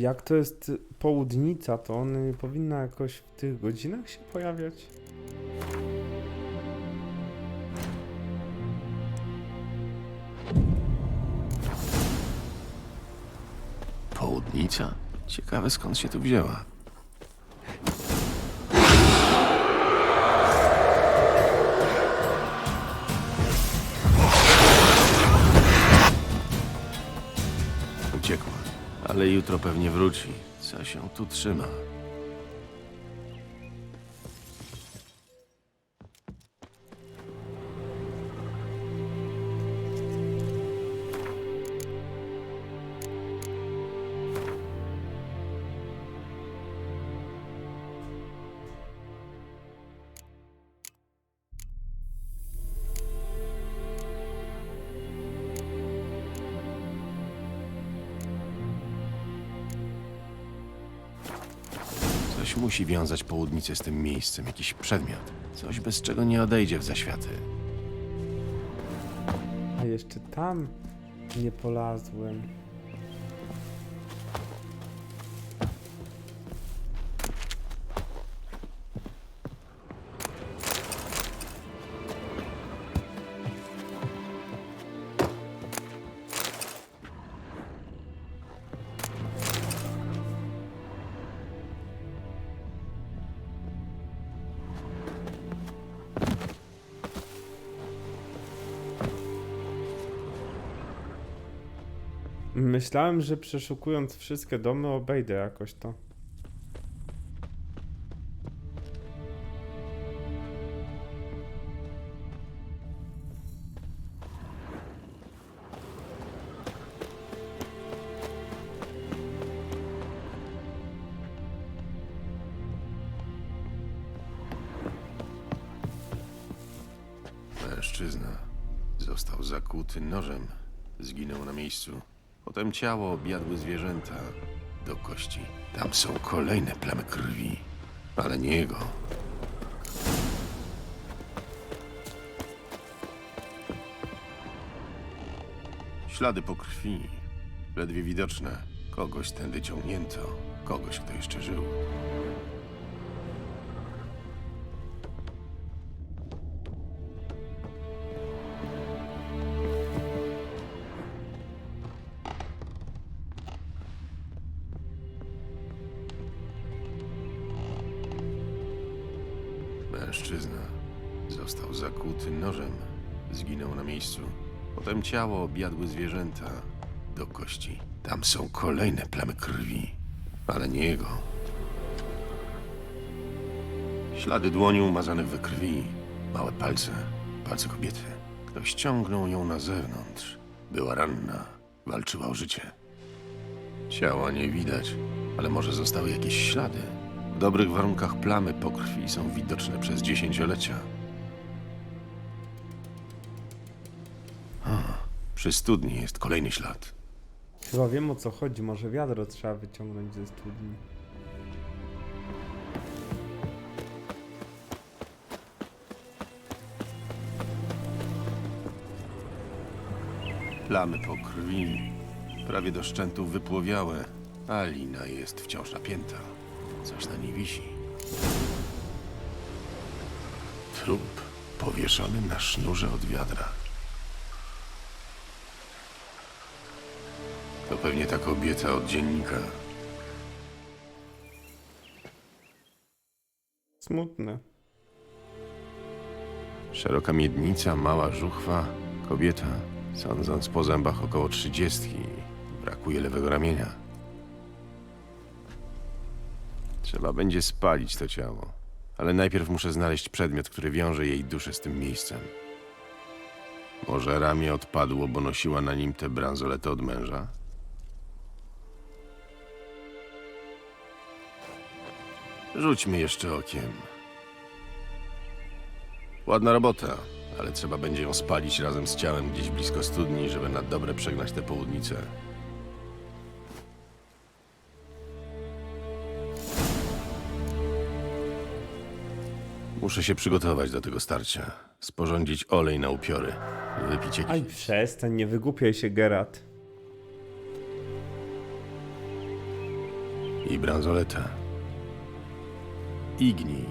Jak to jest południca, to on powinna jakoś w tych godzinach się pojawiać? Południca? Ciekawe skąd się tu wzięła. Ale jutro pewnie wróci. Co się tu trzyma? Musi wiązać południcę z tym miejscem, jakiś przedmiot. Coś, bez czego nie odejdzie w zaświaty. A jeszcze tam nie polazłem. Myślałem, że przeszukując wszystkie domy obejdę jakoś to. Mężczyzna został zakuty nożem. Zginął na miejscu. Potem ciało objadły zwierzęta do kości. Tam są kolejne plamy krwi, ale nie jego. Ślady po krwi, ledwie widoczne. Kogoś tędy ciągnięto, kogoś, kto jeszcze żył. Zginął na miejscu. Potem ciało objadły zwierzęta do kości. Tam są kolejne plamy krwi, ale nie jego. Ślady dłoni umazanych we krwi, małe palce, palce kobiety. Ktoś ciągnął ją na zewnątrz. Była ranna, walczyła o życie. Ciała nie widać, ale może zostały jakieś ślady. W dobrych warunkach plamy po krwi są widoczne przez dziesięciolecia. Przy studni jest kolejny ślad. Chyba wiem o co chodzi, może wiadro trzeba wyciągnąć ze studni. Plamy po krwi, prawie do szczętu wypłowiałe, a lina jest wciąż napięta. Coś na niej wisi. Trup powieszony na sznurze od wiadra. To pewnie ta kobieta od dziennika. Smutne. Szeroka miednica, mała żuchwa, kobieta, sądząc po zębach około trzydziestki. Brakuje lewego ramienia. Trzeba będzie spalić to ciało, ale najpierw muszę znaleźć przedmiot, który wiąże jej duszę z tym miejscem. Może ramię odpadło, bo nosiła na nim te bransolety od męża? Rzućmy jeszcze okiem. Ładna robota, ale trzeba będzie ją spalić razem z ciałem gdzieś blisko studni, żeby na dobre przegnać tę południcę. Muszę się przygotować do tego starcia. Sporządzić olej na upiory. Wypić Aj, jakiś... przestań, nie wygłupiaj się, Gerat. i bransoletę. Игний.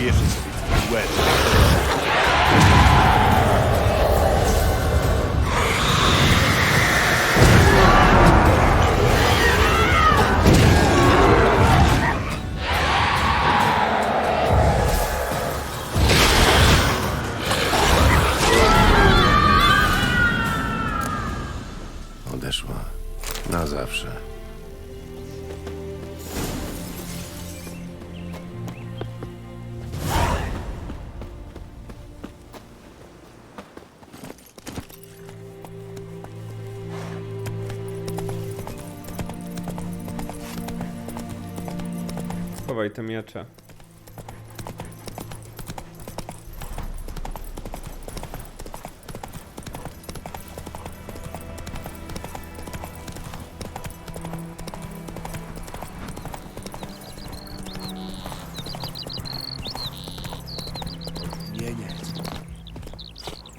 Powieszę sobie twój łeb. Schowaj te miecze.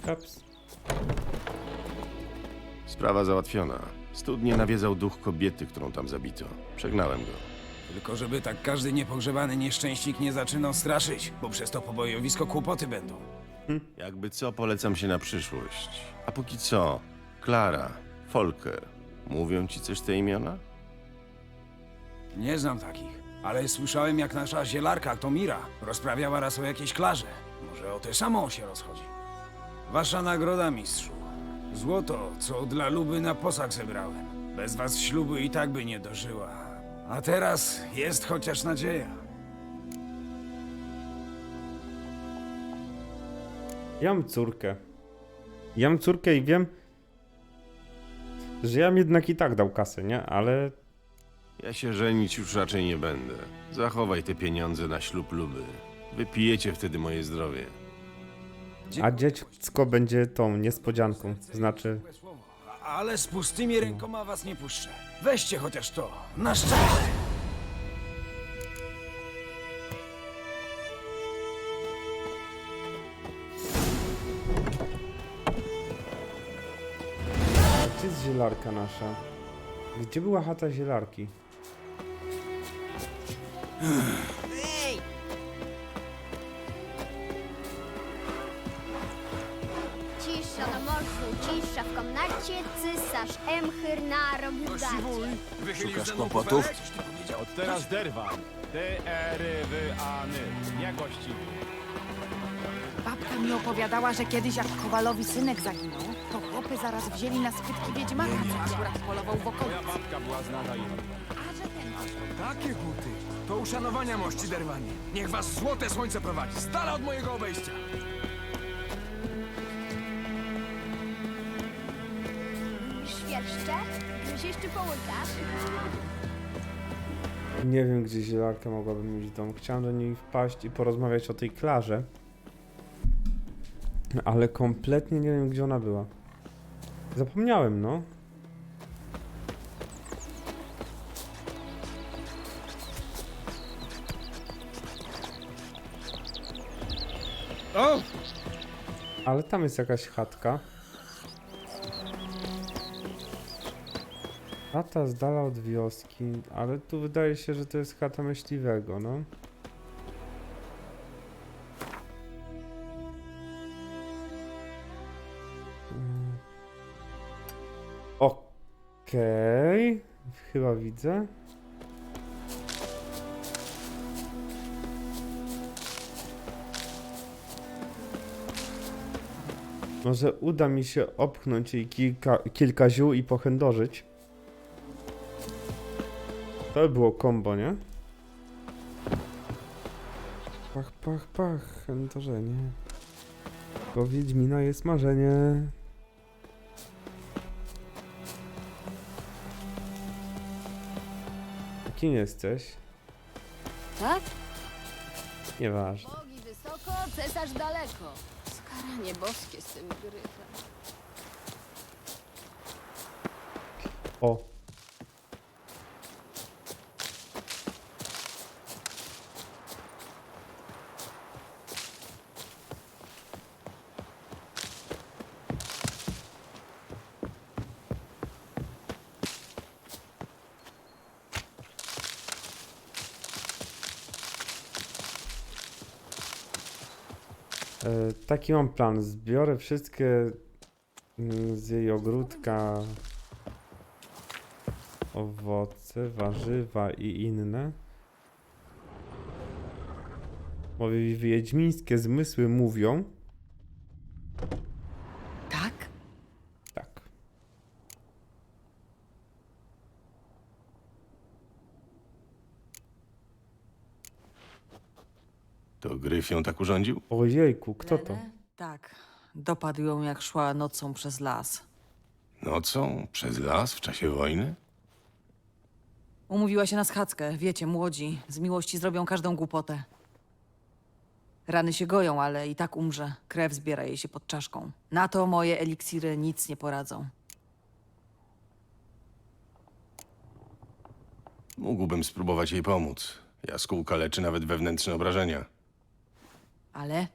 Kaps. Sprawa załatwiona. Studnie nawiedzał duch kobiety, którą tam zabito. Przegnałem go. Tylko żeby tak każdy niepogrzebany nieszczęśnik nie zaczynał straszyć, bo przez to pobojowisko kłopoty będą. Jakby co, polecam się na przyszłość. A póki co, Klara, Folker. Mówią ci coś te imiona? Nie znam takich, ale słyszałem jak nasza zielarka Tomira rozprawiała raz o jakiejś klarze. Może o tę samą się rozchodzi. Wasza nagroda, mistrzu. Złoto, co dla Luby na posag zebrałem. Bez was ślubu i tak by nie dożyła. A teraz jest chociaż nadzieja. Ja mam córkę. Ja mam córkę i wiem, że ja bym jednak i tak dał kasę, nie? Ale Ja się żenić już raczej nie będę. Zachowaj te pieniądze na ślub Luby. Wypijecie wtedy moje zdrowie. A dziecko będzie tą niespodzianką. Znaczy, Ale z pustymi rękoma was nie puszczę. Weźcie chociaż to, na szczęście. gdzie jest zielarka nasza? Gdzie była chata zielarki? Cisza w komnacie, cysarz Emchyr narobił gacie. Szukasz kłopotów? Od teraz derwan. D-E-R-W-A-N. Niewłaściwy. Babka mi opowiadała, że kiedyś jak Kowalowi synek zaginął, to chłopy zaraz wzięli na spytki wiedźmaka, co akurat polował w Moja okolicy. babka była znana i A że ten Takie buty. To uszanowania mości derwanie. Niech was złote słońce prowadzi. Z dala od mojego obejścia. Nie wiem, gdzie zielarka mogłaby mieć dom. Chciałem do niej wpaść i porozmawiać o tej klarze. Ale kompletnie nie wiem, gdzie ona była. Zapomniałem, no. O! Ale tam jest jakaś chatka. Chata z dala od wioski, ale tu wydaje się, że to jest chata myśliwego, no. Mm. Okej, chyba widzę. Może uda mi się opchnąć jej kilka, kilka ziół i pochędożyć. To było kombo, nie? Pach, pach, pach, entorzenie. Bo Wiedźmina jest marzenie. A kim jesteś? Tak? Nieważne. Bogi wysoko, cesarz daleko. Skaranie boskie z tym gryfem. O, Taki mam plan. Zbiorę wszystkie mm, z jej ogródka owoce, warzywa i inne. Bo wiedźmińskie zmysły mówią. Tak? Tak. To Gryf ją tak urządził? Ojejku, kto to? Lenę? Tak. Dopadł ją, jak szła nocą przez las. Nocą? Przez las? W czasie wojny? Umówiła się na schadzkę. Wiecie, młodzi. Z miłości zrobią każdą głupotę. Rany się goją, ale i tak umrze. Krew zbiera jej się pod czaszką. Na to moje eliksiry nic nie poradzą. Mógłbym spróbować jej pomóc. Jaskółka leczy nawet wewnętrzne obrażenia. Ale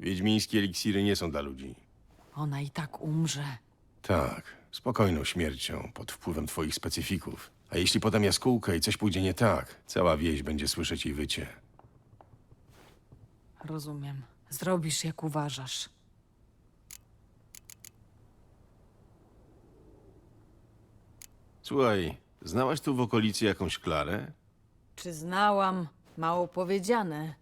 Wiedźmińskie eliksiry nie są dla ludzi. ona i tak umrze. Tak, spokojną śmiercią, pod wpływem twoich specyfików. A jeśli podam jaskółkę i coś pójdzie nie tak, cała wieś będzie słyszeć jej wycie. Rozumiem. Zrobisz, jak uważasz. Słuchaj, znałaś tu w okolicy jakąś Klarę? Przyznałam, mało powiedziane.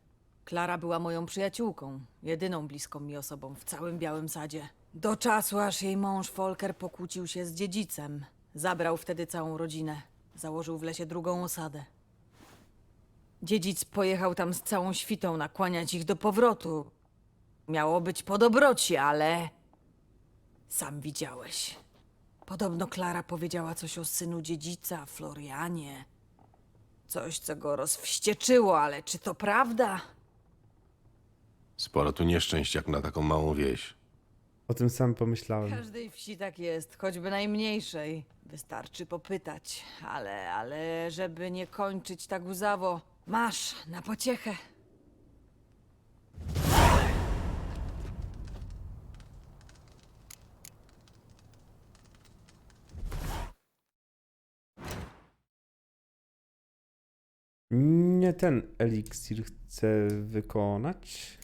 Klara była moją przyjaciółką, jedyną bliską mi osobą w całym Białym Sadzie. Do czasu, aż jej mąż Folker pokłócił się z dziedzicem. Zabrał wtedy całą rodzinę. Założył w lesie drugą osadę. Dziedzic pojechał tam z całą świtą nakłaniać ich do powrotu. Miało być po dobroci, ale... Sam widziałeś. Podobno Klara powiedziała coś o synu dziedzica, Florianie. Coś, co go rozwścieczyło, ale czy to prawda? Sporo tu nieszczęść jak na taką małą wieś. O tym samym W pomyślałem. każdej wsi tak jest, choćby najmniejszej. Wystarczy popytać, ale, ale żeby nie kończyć tak łzawo, masz na pociechę. Nie ten eliksir chcę wykonać.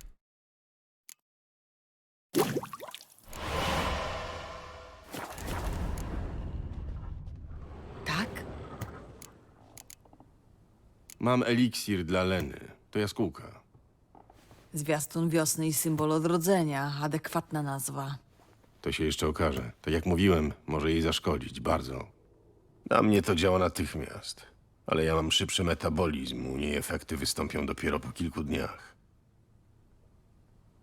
Tak? Mam eliksir dla Leny. To jaskółka. Zwiastun wiosny i symbol odrodzenia, adekwatna nazwa. To się jeszcze okaże. Tak jak mówiłem, może jej zaszkodzić bardzo. Na mnie to działa natychmiast. Ale ja mam szybszy metabolizm, u niej efekty wystąpią dopiero po kilku dniach.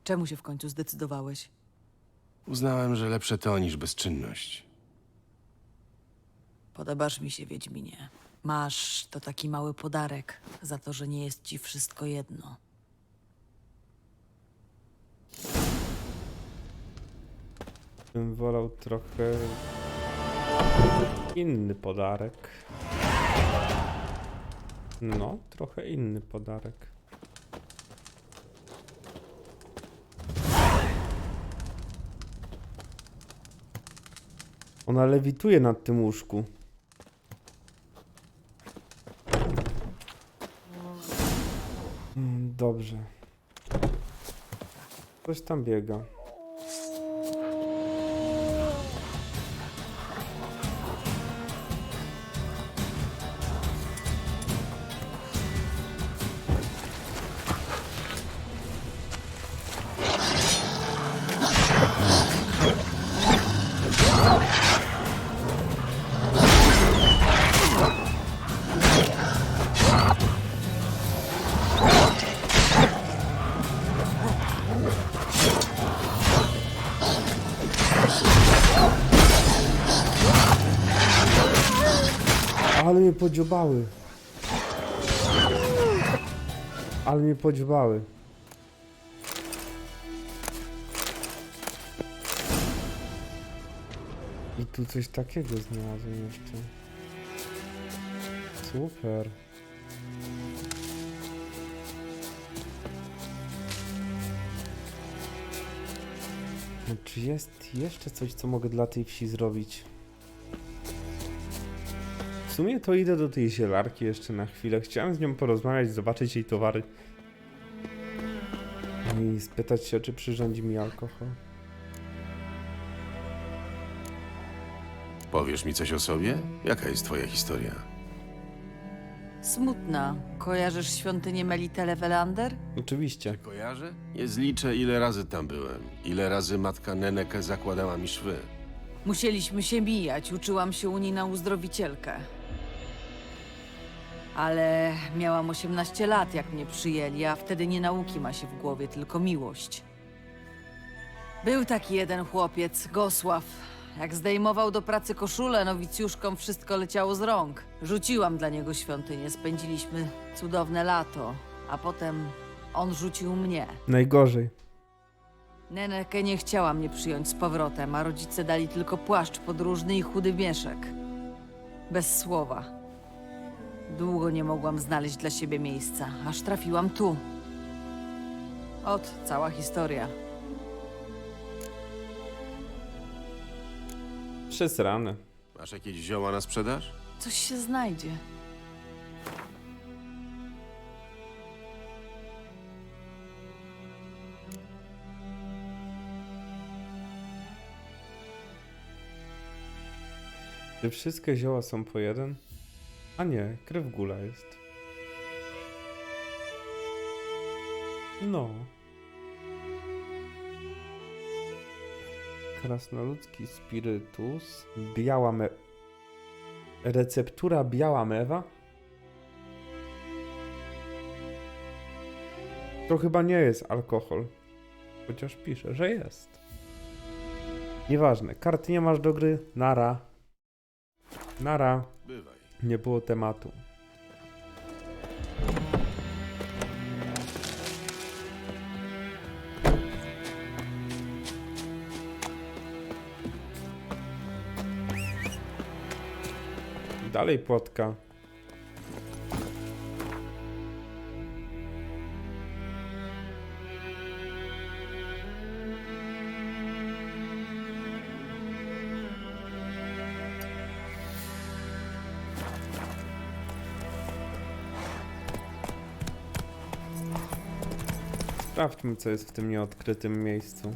Czemu się w końcu zdecydowałeś? Uznałem, że lepsze to niż bezczynność. Podobasz mi się, Wiedźminie. Masz to taki mały podarek za to, że nie jest ci wszystko jedno. Bym wolał trochę inny podarek. No, trochę inny podarek. Ona lewituje nad tym łóżku. Coś tam biega. podziubały. Ale mnie podziubały. I tu coś takiego znalazłem jeszcze. Super. No, czy jest jeszcze coś, co mogę dla tej wsi zrobić? W sumie to idę do tej zielarki jeszcze na chwilę. Chciałem z nią porozmawiać, zobaczyć jej towary. I spytać się, czy przyrządzi mi alkohol. Powiesz mi coś o sobie? Jaka jest twoja historia? Smutna. Kojarzysz świątynię Melitele Welander? Oczywiście. Kojarzę? Nie zliczę, ile razy tam byłem. Ile razy matka Neneke zakładała mi szwy. Musieliśmy się mijać, uczyłam się u niej na uzdrowicielkę. Ale miałam 18 lat, jak mnie przyjęli, a wtedy nie nauki ma się w głowie, tylko miłość. Był taki jeden chłopiec, Gosław. Jak zdejmował do pracy koszulę, nowicjuszkom wszystko leciało z rąk. Rzuciłam dla niego świątynię, spędziliśmy cudowne lato, a potem on rzucił mnie. Najgorzej. Neneke nie chciała mnie przyjąć z powrotem, a rodzice dali tylko płaszcz podróżny i chudy mieszek. Bez słowa. Długo nie mogłam znaleźć dla siebie miejsca, aż trafiłam tu. Ot, cała historia. Przesrane. Masz jakieś zioła na sprzedaż? Coś się znajdzie. Czy wszystkie zioła są po jeden? A nie, krew gula jest. No. Krasnoludzki spirytus, biała me... Receptura biała mewa? To chyba nie jest alkohol. Chociaż pisze, że jest. Nieważne, karty nie masz do gry, nara. Nara. Bywaj. Nie było tematu. Dalej płotka. Sprawdźmy, co jest w tym nieodkrytym miejscu.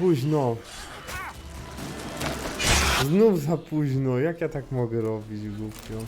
Późno. Znów za późno. Jak ja tak mogę robić, głupio?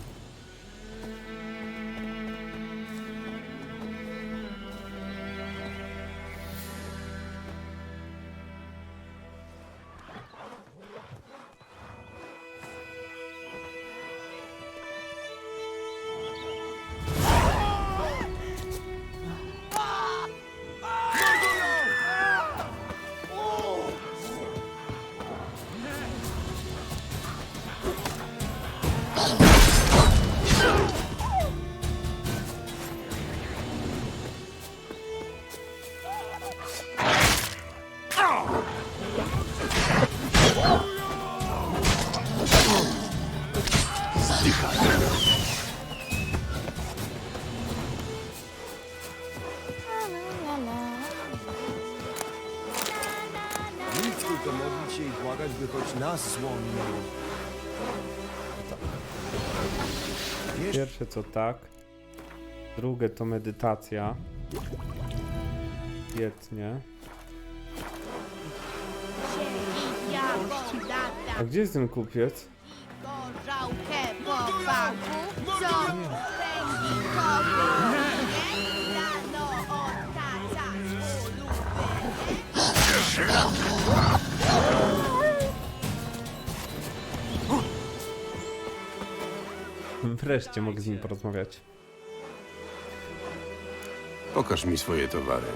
Tylko modlić się i błagać, by choć nas minęło. Pierwsze co tak. Drugie to medytacja. Świetnie. A gdzie jest ten kupiec? Gorzałkę Wreszcie mogę z nim porozmawiać. Pokaż mi swoje towary.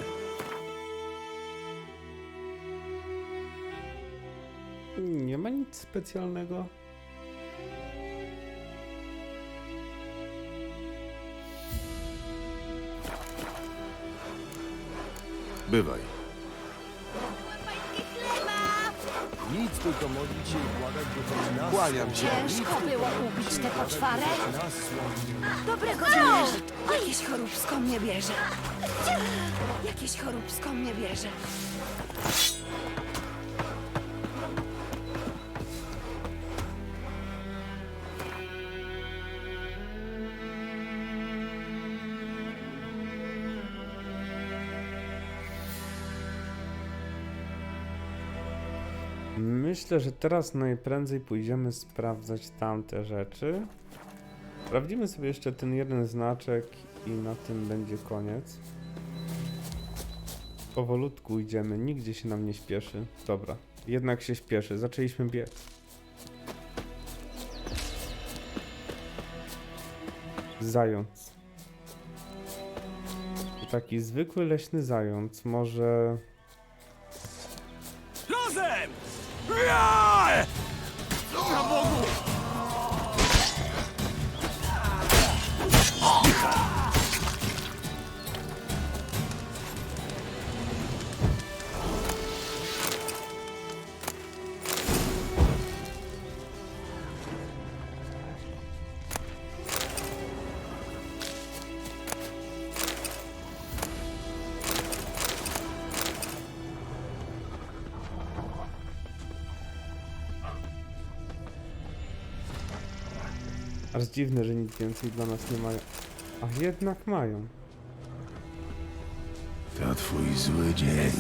Nie ma nic specjalnego. Bywaj. Nic, tylko modlić się i błagać, by choć nas Kłaniam się. Ciężko było ubić tę poczwarę. Nas minęło. Dobrego dnia. Jakieś choróbsko mnie bierze. Jakieś choróbsko mnie bierze. Myślę, że teraz najprędzej pójdziemy sprawdzać tamte rzeczy. Sprawdzimy sobie jeszcze ten jeden znaczek i na tym będzie koniec. Powolutku idziemy, nigdzie się nam nie śpieszy. Dobra, jednak się śpieszy, zaczęliśmy biec. Zając. Taki zwykły leśny zając, może... Ja! Na Aż dziwne, że nic więcej dla nas nie mają. A jednak mają. To twój zły dzień.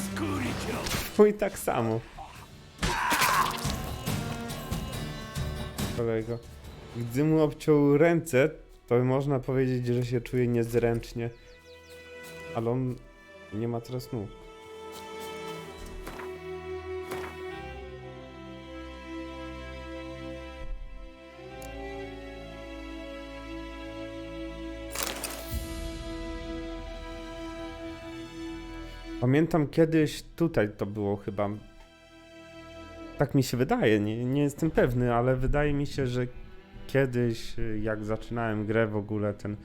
Twój tak samo. Kolego. Gdy mu obciął ręce, to można powiedzieć, że się czuje niezręcznie. Ale on nie ma teraz nóg. Pamiętam kiedyś tutaj to było chyba. Tak mi się wydaje, nie, nie jestem pewny, ale wydaje mi się, że kiedyś, y, jak zaczynałem grę w ogóle ten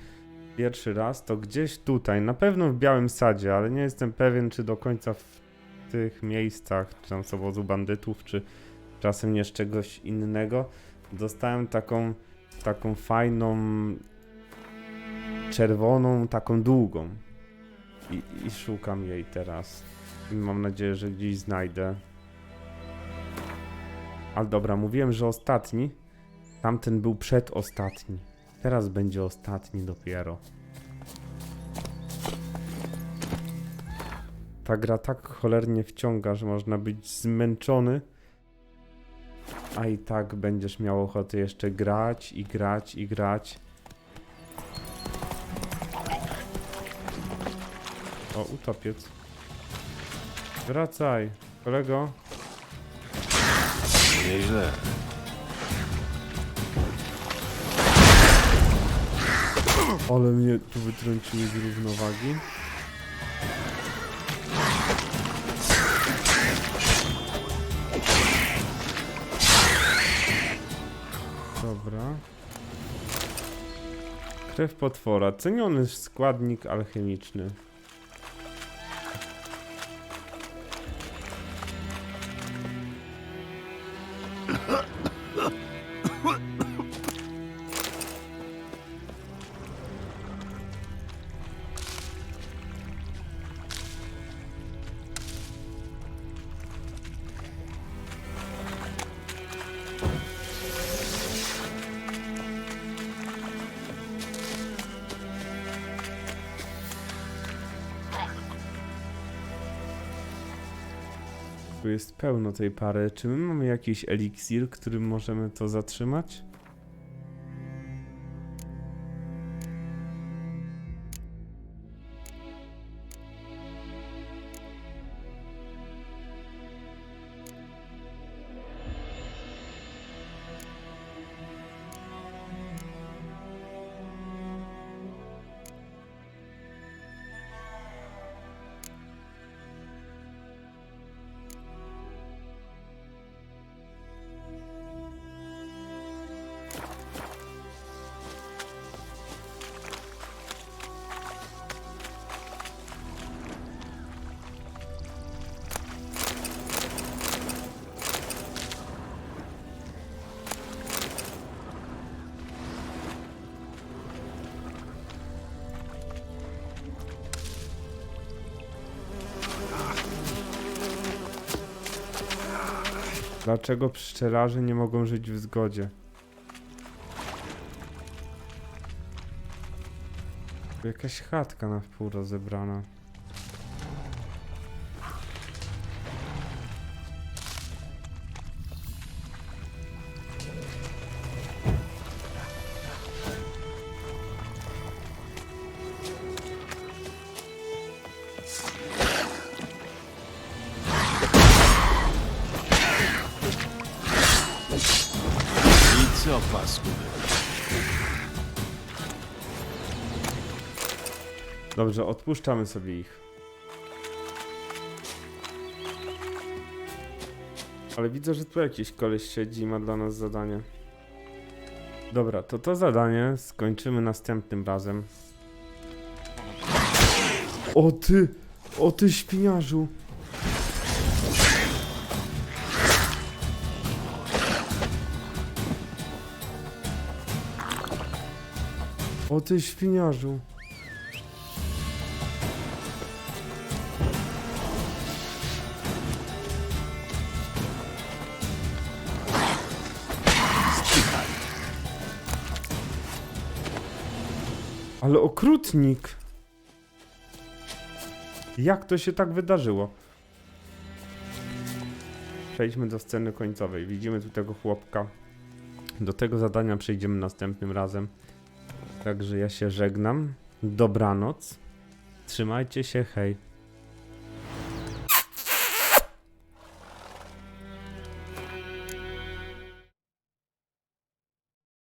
pierwszy raz, to gdzieś tutaj, na pewno w Białym Sadzie, ale nie jestem pewien, czy do końca w tych miejscach, czy tam z obozu bandytów, czy czasem z czegoś innego, dostałem taką, taką fajną, czerwoną, taką długą. I, I szukam jej teraz. I mam nadzieję, że gdzieś znajdę. Ale dobra, mówiłem, że ostatni. Tamten był przedostatni. Teraz będzie ostatni dopiero. Ta gra tak cholernie wciąga, że można być zmęczony. A i tak będziesz miał ochotę jeszcze grać i grać i grać. O, utopiec. Wracaj, kolego. Nieźle. Ale mnie tu wytrąciły z równowagi. Dobra. Krew potwora. Ceniony składnik alchemiczny. Pełno tej pary. Czy my mamy jakiś eliksir, którym możemy to zatrzymać? Dlaczego pszczelarze nie mogą żyć w zgodzie? Jakaś chatka na wpół rozebrana. Odpuszczamy sobie ich. Ale widzę, że tu jakiś koleś siedzi i ma dla nas zadanie. Dobra, to to zadanie skończymy następnym razem. O ty! O ty świniarzu! O ty świniarzu! Ale okrutnik! Jak to się tak wydarzyło? Przejdźmy do sceny końcowej. Widzimy tu tego chłopka. Do tego zadania przejdziemy następnym razem. Także ja się żegnam. Dobranoc. Trzymajcie się, hej.